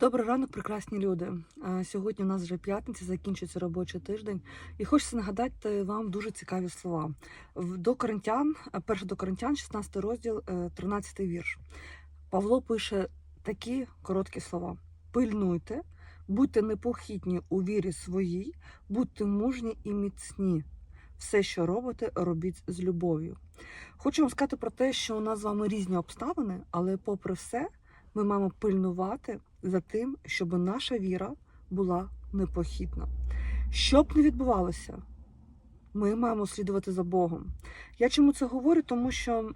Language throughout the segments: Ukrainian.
Добрий ранок, прекрасні люди. Сьогодні у нас вже п'ятниця, закінчується робочий тиждень, і хочеться нагадати вам дуже цікаві слова. До Коринтян, перше до Коринтян, 16 розділ, е, 13 вірш. Павло пише такі короткі слова: пильнуйте, будьте непохитні у вірі своїй, будьте мужні і міцні. Все, що робите, робіть з любов'ю. Хочу вам сказати про те, що у нас з вами різні обставини, але попри все, ми маємо пильнувати за тим, щоб наша віра була непохитна. Що б не відбувалося, ми маємо слідувати за Богом. Я чому це говорю? Тому що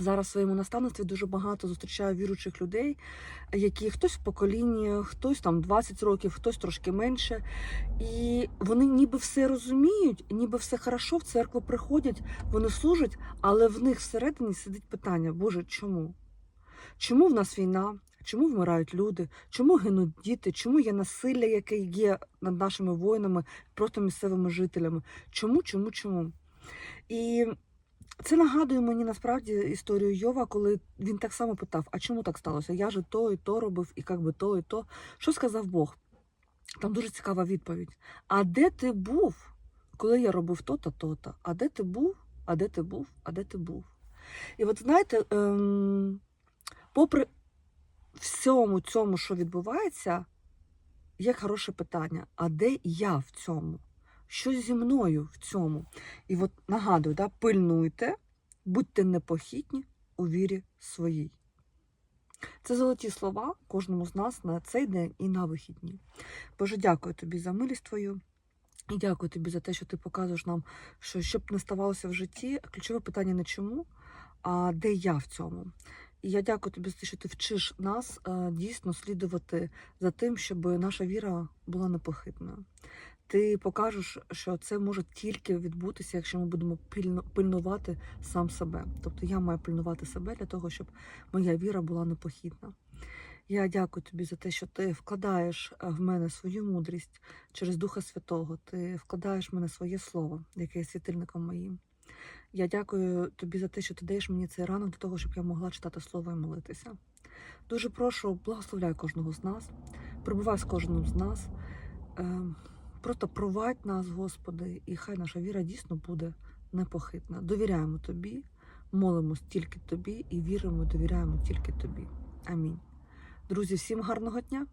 зараз в своєму наставництві дуже багато зустрічаю віруючих людей, які хтось в поколінні, хтось там 20 років, хтось трошки менше. І вони ніби все розуміють, ніби все хорошо, в церкву приходять, вони служать, але в них всередині сидить питання: Боже, чому? Чому в нас війна? Чому вмирають люди? Чому гинуть діти? Чому є насилля, яке є над нашими воїнами, просто місцевими жителями? Чому, чому, чому? І це нагадує мені насправді історію Йова, коли він так само питав: а чому так сталося? Я же то і то робив, і як би то, і то. Що сказав Бог? Там дуже цікава відповідь. А де ти був, коли я робив то-то, то-то? А де ти був? А де ти був? А де ти був? І от знаєте, ем, попри всьому цьому, що відбувається, є хороше питання: а де я в цьому? Що зі мною в цьому? І от нагадую, да, пильнуйте, будьте непохитні у вірі своїй. Це золоті слова кожному з нас на цей день і на вихідні. Боже, дякую тобі за милість твою. І дякую тобі за те, що ти показуєш нам, що щоб не ставалося в житті, ключове питання не чому, а де я в цьому. І я дякую тобі що ти вчиш нас е, дійсно слідувати за тим, щоб наша віра була непохитною. Ти покажеш, що це може тільки відбутися, якщо ми будемо пильно, пильнувати сам себе. Тобто я маю пильнувати себе для того, щоб моя віра була непохитна. Я дякую тобі за те, що ти вкладаєш е, в мене свою мудрість через Духа Святого. Ти вкладаєш в мене своє слово, яке є світильником моїм. Я дякую тобі за те, що ти даєш мені цей ранок для того, щоб я могла читати слово і молитися. Дуже прошу, благословляй кожного з нас, прибувай з кожним з нас. Е, Просто провадь нас, Господи, і хай наша віра дійсно буде непохитна. Довіряємо Тобі, молимось тільки Тобі і віримо, довіряємо тільки Тобі. Амінь. Друзі, всім гарного дня!